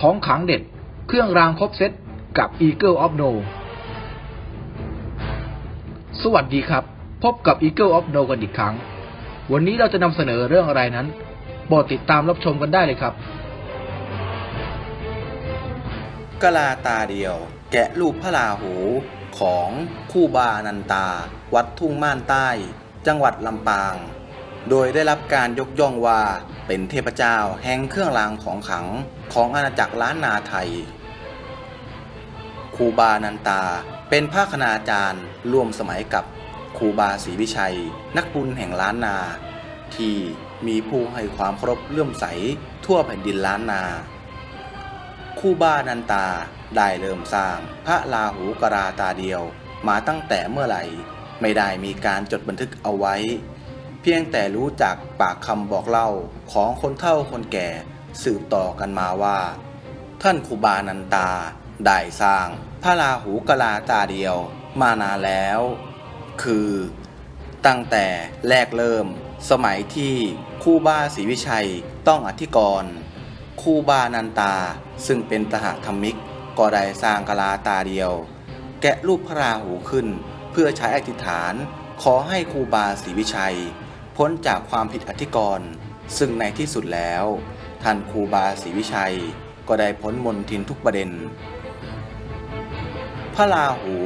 ของขังเด็ด เครื่องรางครบเซตกับ Eagle of No สวัสดีครับ พบกับ Eagle of No กันอีกครั้ง วันนี้เราจะนำเสนอเรื่องอะไรนั้นโปรดติดตามรับชมกันได้เลยครับกะลาตาเดียว แกะรูปพระราหูของคู่บานันตา วัดทุ่งม่านใต้ จังหวัดลำปาง โดยได้รับการยกย่องว่าเป็นเทพเจ้าแห่งเครื่องรางของขลังของอาณาจักรล้านนาไทย ครูบานันตาเป็นพระคณาจารย์ร่วมสมัยกับครูบาศรีวิชัย นักบุญแห่งล้านนา ที่มีผู้ให้ความเคารพเลื่อมใสทั่วแผ่นดินล้านนาครูบานันตาได้เริ่มสร้างพระลาหูกราตาเดียวมาตั้งแต่เมื่อไหร่ ไม่ได้มีการจดบันทึกเอาไว้ เพียงแต่รู้จากปากคำบอกเล่าของคนเฒ่าคนแก่สืบต่อกันมาว่า ท่านครูบานันตา ได้สร้างพระราหูกลาตาเดียวมานานแล้ว คือ ตั้งแต่แรกเริ่ม สมัยที่ครูบาศรีวิชัยต้องอธิกรณ์ครูบานันตาซึ่งเป็นตหธรรมิกก็ได้สร้างกลาตาเดียว แกะรูปพระราหูขึ้นเพื่อใช้อธิษฐานขอให้ครูบาศรีวิชัย พ้นจากความผิดอธิกรณ์ซึ่งในที่สุดแล้ว ท่านครูบาศรีวิชัยก็ได้พ้นมนทินทุกประเด็น พระราหู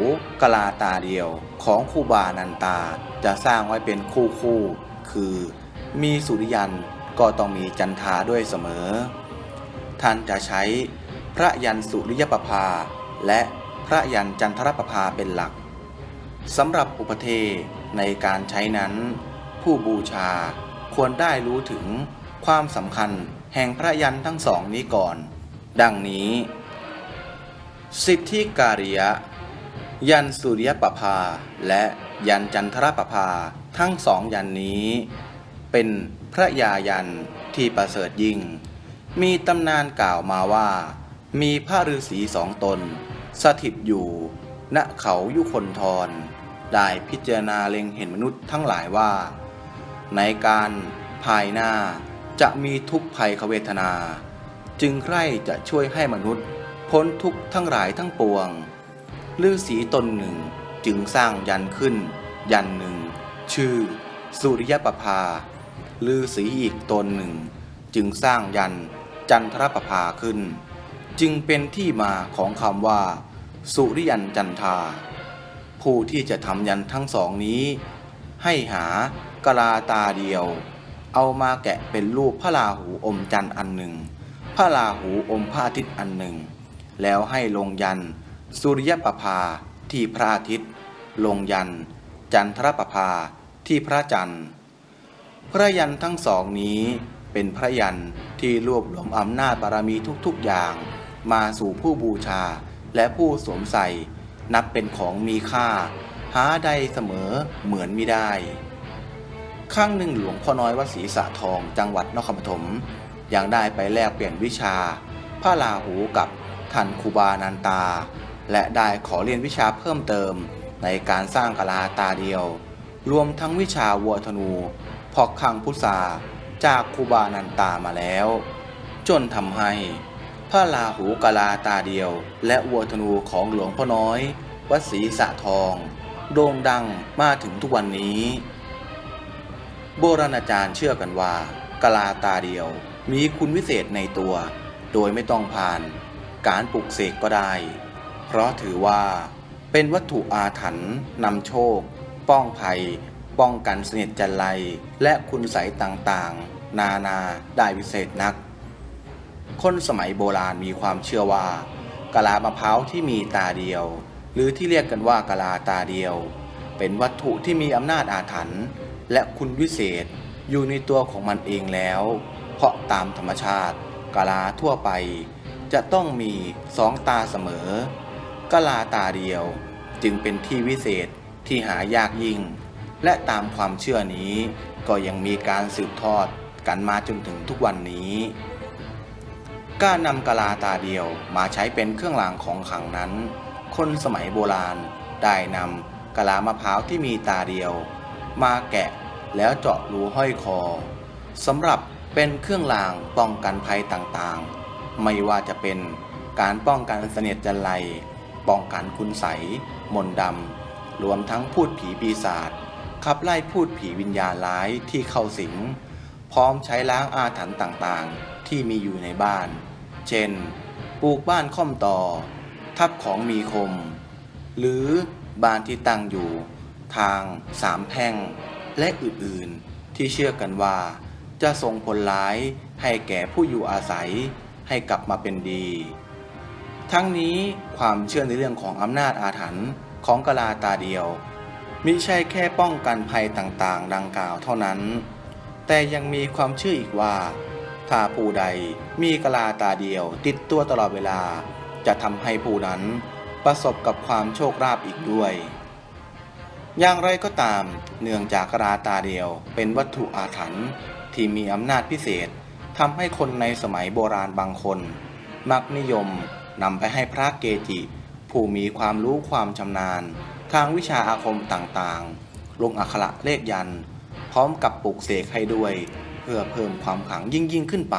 กลาตาเดียวของครูบานันตาจะสร้างไว้เป็นคู่คู่ คือมีสุริยันก็ต้องมีจันทาด้วยเสมอ ท่านจะใช้พระยันสุริยประภา และพระยันจันทรประภาเป็นหลักสำหรับอุปเทในการใช้นั้น ผู้บูชา ควรได้รู้ถึงความสำคัญแห่งพระยันทั้งสองนี้ก่อน ดังนี้ สิทธิการิยะ ยันสุริยปภา และยันจันทรปภาทั้งสองยันนี้ เป็นพระยายันที่ประเสริฐยิ่ง มีตำนานกล่าวมาว่า มีพระฤาษีสองตน สถิตอยู่ ณเขายุคนทรได้พิจารณาเล็งเห็นมนุษย์ทั้งหลายว่า ในการภายหน้าจะมีทุกภัยเวทนา จึงใคร่จะช่วยให้มนุษย์ พ้นทุกทั้งหลายทั้งปวงฤาษีตนหนึ่งจึงสร้างยันขึ้น ยันหนึ่ง ชื่อ สุริยประภาฤาษีอีกตนหนึ่ง จึงสร้างยันจันทรประภาขึ้น จึงเป็นที่มาของคำว่า สุริยันจันทา ผู้ที่จะทำยันทั้งสองนี้ ให้หา กะลาตาเดียว เอามาแกะเป็นรูปพระราหูอมจันทร์อันหนึ่ง พระราหูอมพระอาทิตย์อันหนึ่ง แล้วให้ลงยันสุริยประภาที่พระอาทิตย์ ลงยัน จันทรประภาที่พระจันทร์ พระยันทั้งสองนี้เป็นพระยันที่รวบรวมอำนาจบารมีทุกๆอย่าง มาสู่ผู้บูชาและผู้สวมใส่นับเป็นของมีค่า หาได้เสมอเหมือนไมิได้ ครั้งหนึ่งหลวงพ่อน้อยวัดศรีสะทองจังหวัดนครปฐมยังได้ไปแลกเปลี่ยนวิชาพระราหูกับท่านคูบานันตา และได้ขอเรียนวิชาเพิ่มเติมในการสร้างกะลาตาเดียว รวมทั้งวิชาวัวธนูพอกคังพุทราจากคูบานันตามาแล้ว จนทำให้พระราหูกะลาตาเดียว และวัวธนูของหลวงพ่อน้อย วัดศรีสะทอง โด่งดังมาถึงทุกวันนี้ โบราณอาจารย์เชื่อกันว่ากลาตาเดียว มีคุณวิเศษในตัว โดยไม่ต้องผ่าน การปลุกเสกก็ได้ เพราะถือว่า เป็นวัตถุอาถรรพ์นำโชค ป้องภัย ป้องกันเสนิทจันไรและคุณใสยต่างๆ นานาได้วิเศษนัก คนสมัยโบราณมีความเชื่อว่ากะลามะพร้าวที่มีตาเดียว หรือที่เรียกกันว่ากะลาตาเดียว เป็นวัตถุที่มีอำนาจอาถรรพ์ และคุณวิเศษอยู่ในตัวของมันเองแล้ว เพราะตามธรรมชาติกะลาทั่วไป จะต้องมีสองตาเสมอกะลาตาเดียว จึงเป็นที่วิเศษที่หายากยิ่ง และตามความเชื่อนี้ ก็ยังมีการสืบทอดกันมาจนถึงทุกวันนี้การนำกะลาตาเดียวมาใช้เป็นเครื่องรางของขลังนั้น คนสมัยโบราณได้นำกะลามะพร้าวที่มีตาเดียว มาแกะแล้วเจาะรูห้อยคอสำหรับเป็นเครื่องรางป้องกันภัยต่างๆ ไม่ว่าจะเป็นการป้องกันเสนียดจันไรป้องกันคุณใสยมนต์ดำรวมทั้งพูดผีปีศาจขับไล่พูดผีวิญญาณร้ายที่เข้าสิง พร้อมใช้ล้างอาถรรพ์ต่างๆ ที่มีอยู่ในบ้าน เช่น ปลูกบ้านค่อมต่อ ทับของมีคม หรือบ้านที่ตั้งอยู่ ทางสามแพ่ง และอื่นๆ ที่เชื่อกันว่า จะส่งผลร้ายให้แก่ผู้อยู่อาศัยให้กลับมาเป็นดี ทั้งนี้ความเชื่อในเรื่องของอำนาจอาถรรพ์ของกลาตาเดียวมิใช่แค่ป้องกันภัยต่างๆ ดังกล่าวเท่านั้น แต่ยังมีความเชื่ออีกว่าถ้าผู้ใดมีกลาตาเดียวติดตัวตลอดเวลา จะทำให้ผู้นั้นประสบกับความโชคราภอีกด้วย อย่างไรก็ตาม เนื่องจากกะลาตาเดียวเป็นวัตถุอาถรรพ์ที่มีอำนาจพิเศษทำให้คนในสมัยโบราณบางคน มักนิยมนำไปให้พระเกจิ ผู้มีความรู้ความชำนาญ ทางวิชาอาคมต่างๆ ลงอักขระเลขยัน พร้อมกับปลุกเสกให้ด้วย เพื่อเพิ่มความขลังยิ่งยิ่งขึ้นไป